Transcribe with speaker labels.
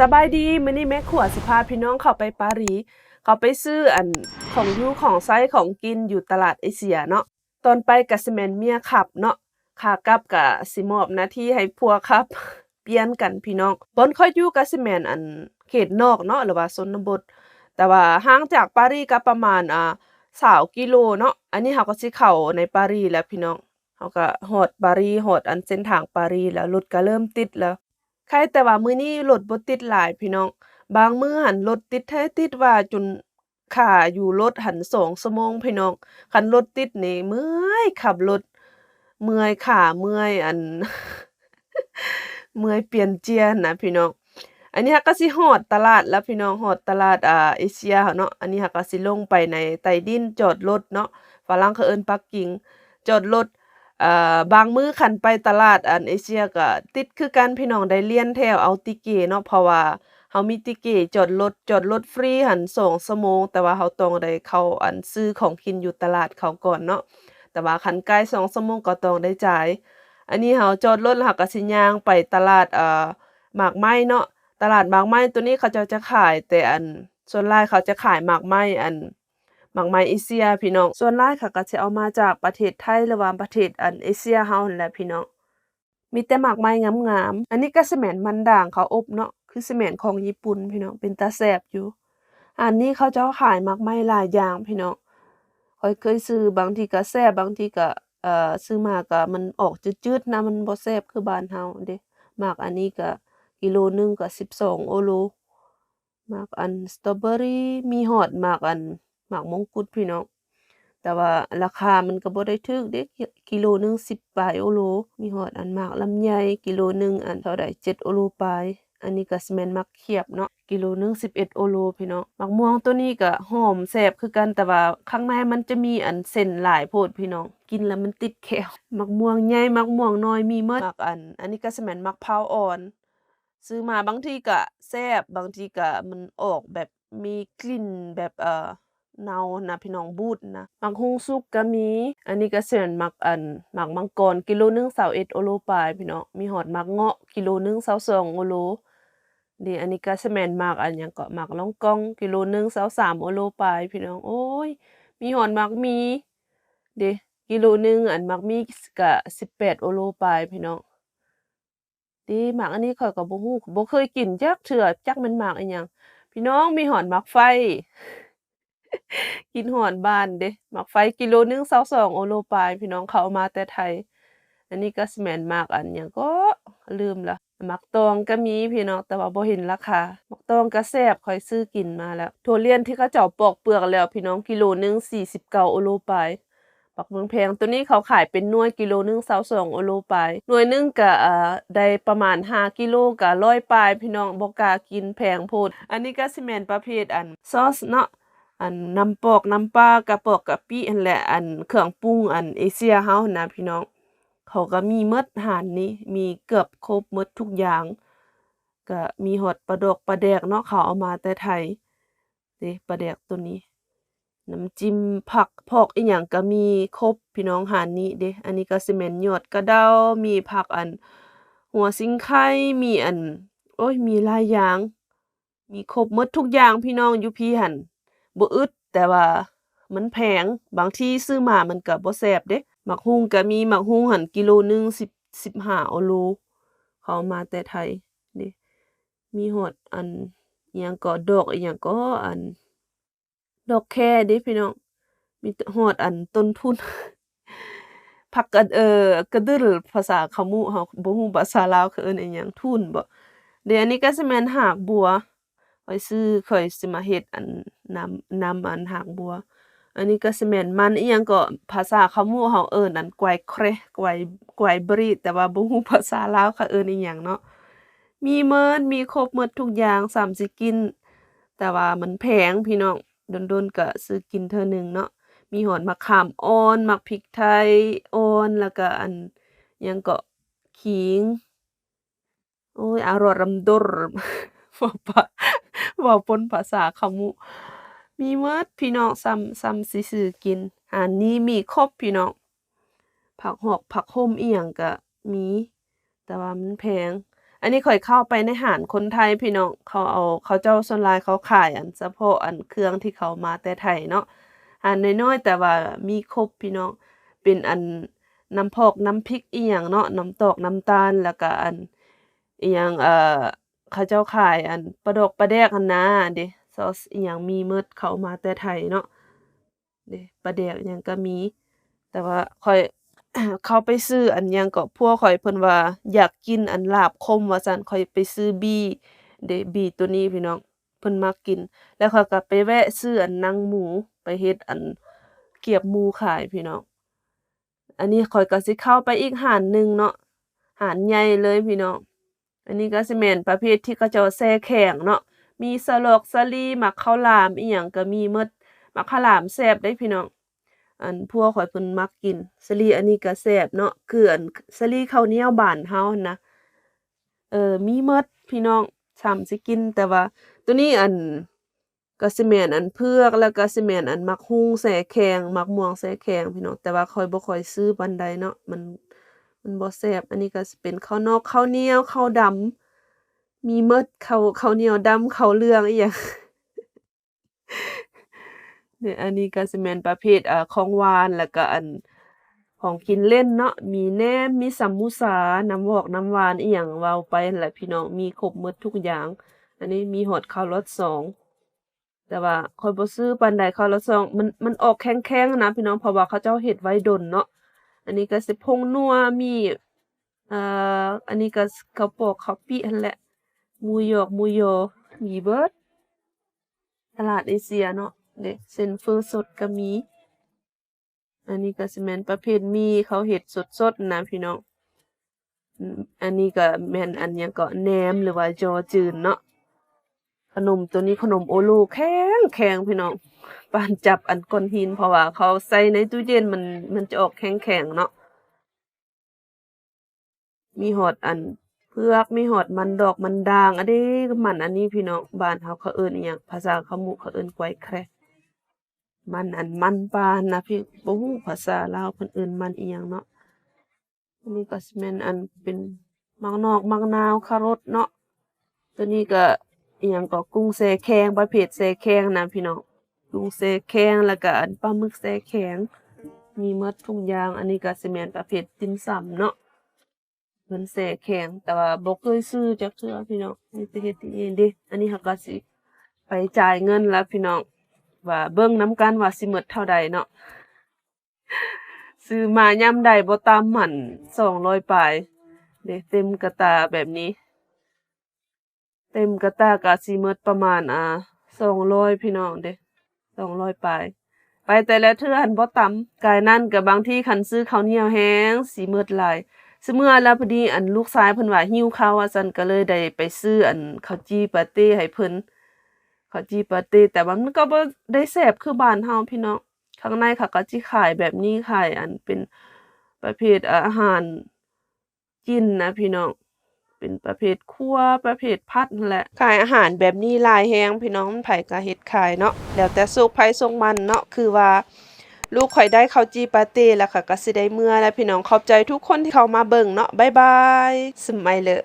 Speaker 1: สบายดีมื้อนี้แม่ครัวสิพาพี่น้องเข้าไปปารีสเขาไปซื้ออันของยูของใช้ของกินอยู่ตลาดเอเชียเนาะตอนไปก็สิแมนเมียขับเนาะขากลับก็สิมอบหน้าที่ให้ผัวขับ เปลี่ยนกันพี่น้องบอนค่อยอยู่ก็สิแมนอันเขตนอกเนาะหรือว่าชนบท แต่ว่าห่างจากปารีสก็ประมาณอ่า20กิโลเนาะอันนี้เราก็สิเข้าในปารีสแล้วพี่น้องเราก็ฮอดปารีสฮอดอันเส้นทางปารีสแล้วรถก็เริ่มติดแล้ว ใครแต่ว่ามื้อนี้รถบ่ติดหลายพี่น้อง บางมื้อหันรถติดแท้ติดว่าจนค่าอยู่รถหัน2ชั่วโมงพี่น้อง คันรถติดนี่เมื่อยขับรถ เมื่อยขาเมื่อยอัน เมื่อยเปลี่ยนเจียร์นะพี่น้อง อันนี้เราก็สิฮอดตลาดแล้วพี่น้องฮอดตลาดอ่าเอเชียเนาะ อันนี้เราก็สิลงไปในใต้ดินจอดรถเนาะฝรั่งเขาเอิ้นปักกิ่งจอดรถ อ่อบางมื้อคันไปตลาดอันเอเชียก็ติดคือกันพี่น้องได้เลียนแถวเอาติเกเนาะเพราะว่าเฮามีติเกจอดรถจอดรถฟรีหัน2ชั่วโมง แต่ว่าเฮาต้องได้เข้าอันซื้อของกินอยู่ตลาดเขาก่อนเนาะแต่ว่าคันใกล้2ชั่วโมงก็ต้องได้จ่าย อันนี้เฮาจอดรถแล้วเฮาก็สิย่างไปตลาดเอ่อหมากไม้เนาะตลาดหมากไม้ตัวนี้เขาจ้าจะขายแต่อันส่วนหลายเขาจะขายหมากไม้อัน มากไม้เอเชียพี่น้อง ส่วนหลายเขาก็สิเอามาจากประเทศไทยหรือว่าประเทศอันเอเชียเฮาแหละพี่น้อง มีแต่หมากไม้งามๆ อันนี้ก็สมนมันด่างเขาอบเนาะ คือสมนของญี่ปุ่นพี่น้อง เป็นตาแซ่บอยู่ อันนี้เขาเจ้าขายหมากไม้หลายอย่างพี่น้องข้อยเคยซื้อบางทีก็แซ่บบางทีก็เอ่อซื้อมาก็มันออกจืดๆนะมันบ่แซ่บคือบ้านเฮาเด้หมากอันนี้ก็กิโลหนึงก็12โอโลหมากอันสตรอเบอรี่มีฮอดหมากอัน หมากมงกุฎพี่น้องแต่ว่าราคามันก็บ่ได้ถูกเด้กิกิโลหนึ่ง10ปลายโอโล มีฮอดอันหมากลำไยกิโลหนึ่งอันเท่าใด7โอโลปลายอันนี้ก็สแมนมักเขียบเนาะกิโลหนึ่ง11โอโลพี่น้องมักม่วงตัวนี้ก็หอมแซ่บคือกันแต่ว่าข้างในมันจะมีอันเส้นหลายโพดพี่น้องกินแล้วมันติดแขวมักม่วงใหญ่มักม่วงน้อยมีหมดมักอัน อันนี้ก็สแมนมักพร้าวอ่อน ซื้อมาบางทีก็แซ่บบางทีก็มันออกแบบมีกลิ่นแบบเอ่อ เนานะพี่น้องบูดนะมักฮุงสุกก็มี อันนี้ก็สิแม่นมักอันมักมังกรกิโลหนึง21โอโลปลายพี่น้องมีฮอดมักเงาะกิโลหนึง22โอโลนี่อันนี้ก็สแมนหมากอันยังก็หมากล่องกองกิโลหนึง23โอโลปลายพี่น้องโอ้ย มีฮอดหมากมีเด้กิโลหนึงอันหมากมีก็18โอโลปลายพี่น้องเด้หมากอันนี้ข้อยก็บ่ฮู้บ่เคยกินจักเทื่อจักม่นหมากอิหยังพี่น้องมีฮอดหมากไฟ กินฮอดบ้านเด้หมากไฟกิโลหนึง22โอโลปายพี่น้องเขาเอามาแต่ไทย อันนี้ก็สแมนมากอันหยังก็ลืมล้วหมักตองก็มีพี่น้องแต่ว่าบ่เห็นราคาหมักตองก็แซ่บข้อยซื้อกินมาแล้วทุเรียนที่เขาเจ้าปอกเปลือกแล้ว พี่น้องกิโลหนึง49โอโลปายปักเมืองแพงตัวนี้เขาขายเป็นหน่วยกิโลหนึง22โอโลปลายหน่วยหนึงก็เอ่อได้ประมาณ5กิโลก็100ปลายพี่น้องบ่กากินแพงโพด อันนี้ก็สิแม่นประเภทอันซอสเนาะ อันน้ำปอกน้ำปลากระปอกกะปินั่นแหละอันเครื่องปรุงอันเอเชียเฮานะพี่น้อง เขาก็มีมดหารนี้มีเกือบครบมดทุกอย่าง ก็มีฮอดปลาดอกปลาแดกเนาะเขาเอามาแต่ไทยเด้ปลาแดกตัวนี้ น้ำจิ้มผักพอกอีหยังก็มีครบพี่น้องหารนี้เด้อันนี้ก็สิแม่นยอดกระเดามีผักอัน หัวสิงไข่มีอัน โอ้ยมีหลายอย่าง มีครบมดทุกอย่างพี่น้องอยู่พี่หัน บ่อึดแต่ว่ามันแพงบางที่ซื้อมามันก็บ่แซ่บเด้หมักฮุ่งก็มีหมักฮุ่งหันกิโลหนึง10 15โอโลเขาเอามาแต่ไทยเด้มีฮอดอันอิหยังก็ดอกอิหยังก็อัน ดอกแคเด้พี่น้องมีแต่ฮอดอันต้นทุนผักกะเอ่อกะดึลภาษาเขมู่เฮาบ่ฮู้ภาษาลาวเขาเอิ้นอิหยังทุนบ่เดี๋ยวอันนี้ก็สิแม่นหากบัว ข้อยซื้อข้อยสิมาเฮ็ดอันน้ำน้ำอันหากบัว อันนี้ก็สิแม่นมันอิหยังก็ภาษาเขาหมู่เฮาเอิ้นอันกวยแครกวยกวยบรีแต่ว่าบ่ฮู้ภาษาลาวเขาเอิ้นอิหยังเนาะมีหมดมีครบหมดทุกอย่างซ้ำสิกิน แต่ว่ามันแพงพี่น้องโดนๆก็ซื้อกินเทื่อหนึ่งเนาะมีฮอดมะขามอ่อนมักพริกไทยอ่อนแล้วก็อันยังก็ขิงโอ้ยอร่อยรำดรเว้าปะ ว้าปนภาษาขมู่มีหมดพี่น้องซ้ำซ้ำสิซื้อกินอันนี้มีครบพี่น้อง ผักหอกผักห่มเอิหยังก็มี แต่ว่ามันแพง อันนี้ข่อยเข้าไปในหานคนไทยพี่น้อง เขาเอาเขาเจ้าส่วนลายเขาขายอันเฉพาะอันเครื่องที่เขามาแต่ไทยเนาะ อันน้อยๆแต่ว่ามีครบพี่น้อง เป็นอันน้ำพอกน้ำพริกเอียงเนาะ น้ำตอกน้ำตาลแล้วก็อันอียงเอ่อ เขาเจ้าขายอันปลาดกปลาแดกหั้นนะเดซอสอีหยังมีหมดเขามาแต่ไทยเนาะเดปลาแดกอหยังก็มี แต่ว่าข่อยเขาไปซื้ออันยังก็พวกข่อยเพิ่นว่าอยากกินอันลาบคมว่าซั่นข่อยไปซื้อบีเดบีตัวนี้พี่น้องเพิ่นมักกิน แล้วข้อยก็ไปแวะซื้ออันนังหมูไปเฮ็ดอันเกี๊ยบหมูขายพี่น้องอันนี้ข่อยก็สิเข้าไปอีกห้านหนึ่งเนาะห้านใหญ่เลยพี่น้อง อันนี้ก็สิแม่นประเภทที่เขาเจ้าแช่แข็งเนาะ มีสลอกสลีหมักข้าวหลามอีหยังก็มีหมดหมักข้าวหลามแซ่บได้พี่น้อง อันพวกข่อยเพิ่นมักกินสลีอันนี้ก็แซ่บเนาะคืออันสลีข้าวเหนียวบ้านเฮานนะเออมีหมดพี่น้องซ้ำสิกินแต่ว่า ตัวนี้อันก็สิแม่นอันเผือกแล้วก็สิแม่นอันมักฮุ้งแส่แข็งมักม่วงแส่แข็งพี่น้องแต่ว่าข้อยบ่ค่อยซื้อปานใดเนาะมัน มันบ่แซ่บอันนี้ก็สิเป็นข้าวนอกข้าวเหนียวข้าวดำมีหมดข้าวข้าวเหนียวดำข้าวเหลืองอีหยังเนี่ยอันนี้ก็สิแม่นประเภทอ่าของหวานแล้วก็อันของกินเล่นเนาะมีแหนมมีสัมมุสาน้ำวอกน้ำหวานอีหยังเว้าไปแหละพี่น้องมีครบหมดทุกอย่าง อันนี้มีฮอดข้าวรสสองแต่ว่าข้อยบ่ซื้อปานใดข้าวรสสองมันมันออกแข็งๆนะพี่น้องเพราะว่าเขาเจ้าเฮ็ดไว้ดนเนาะ อันนี้ก็สิผงนัวมีเอ่ออันนี้ก็ข้าวโพดข้าวปิ้หั่นแหละมูยอกมูยอมีเบิดตลาดเอเชียเนาะเด้เส้นเฟอสดก็มี อันนี้ก็สิแมนประเภทมีเขาเฮ็ดสดๆนะพี่น้องอันนี้ก็แมนอันยังก็แหนมหรือว่าจอจืนเนาะขนมตัวนี้ขนมโอโลแข็งแข็งพี่น้อง ปานจับอันก้อนหิน เพราะว่าเขาใส่ในตู้เย็นมันมันจะออกแข็งๆเนาะมีหอดอันเผือกมีหอดมันดอกมันด่างอันนี้มันอันนี้พี่น้องบ้านเขาเขาเอิ้นอีหยังภาษาเขาหมู่เขาเอิ้นกวยแครมันอันมันปานนะพี่บ่ฮู้ภาษาลาวเพิ่นเอิ้นมันอีหยังเนาะอันนี้ก็สิแม่นอันเป็นมักนอกมักนาวคารสเนาะตัวนี้ก็อีหยังก็กุ้งแช่แข็งประเภทแช่แข็งนะพี่น้อง กุ้งแช่แข็งแล้วก็อันปลาหมึกแช่แข็งมีมดทุกอย่าง อันนี้ก็สิแม่นประเภทติ่มซำเนาะเพิ่นแช่แข็งแต่ว่าบ่เคยซื้อจักเทื่อพี่น้องมีแต่เฮ็ดเองเด้อันนี้เขาก็สิไปจ่ายเงินแล้วพี่น้องว่าเบิ่งนํกันว่าสิหมดเท่าใดเนาะซื้อมายามใดบ่ตามหมัน200ปลายเด้เต็มกระตาแบบนี้ เต็มกระตาก็สิหมดประมาณอ่า200พี่น้องเด้ 200ปลายไปแต่ละเทื่อหันบ่ต่ำกายนั่นก็บบางที่คันซื้อข้าวเหนียวแห้งสิหมดลายสเมื่อแล้วพอดีอันลูกชายเพิ่นว่าหิ้วข้าวว่าซั่นก็เลยได้ไปซื้ออันข้าวจีปาเต้ให้เพิ่นข้าวจีปาเต้แต่ว่ามันก็บ่ได้แซ่บคือบ้านเฮาพี่น้องข้างในเขาก็สิขายแบบนี้ขายอันเป็นประเภทอาหารจีนนะพี่น้อง เป็นประเภทคั่วประเภทพัดแหละขายอาหารแบบนี้ลายแห้งพี่น้องไผ่กะเฮ็ดขายเนาะแล้วแต่สุกไผ่ทรงมันเนาะคือว่าลูกข่อยได้ข้าวจีปาเต้แล้วค่ะก็สิได้เมื่อแล้วพี่น้องขอบใจทุกคนที่เข้ามาเบิ่งเนาะบ๊ายบายสมัยเลย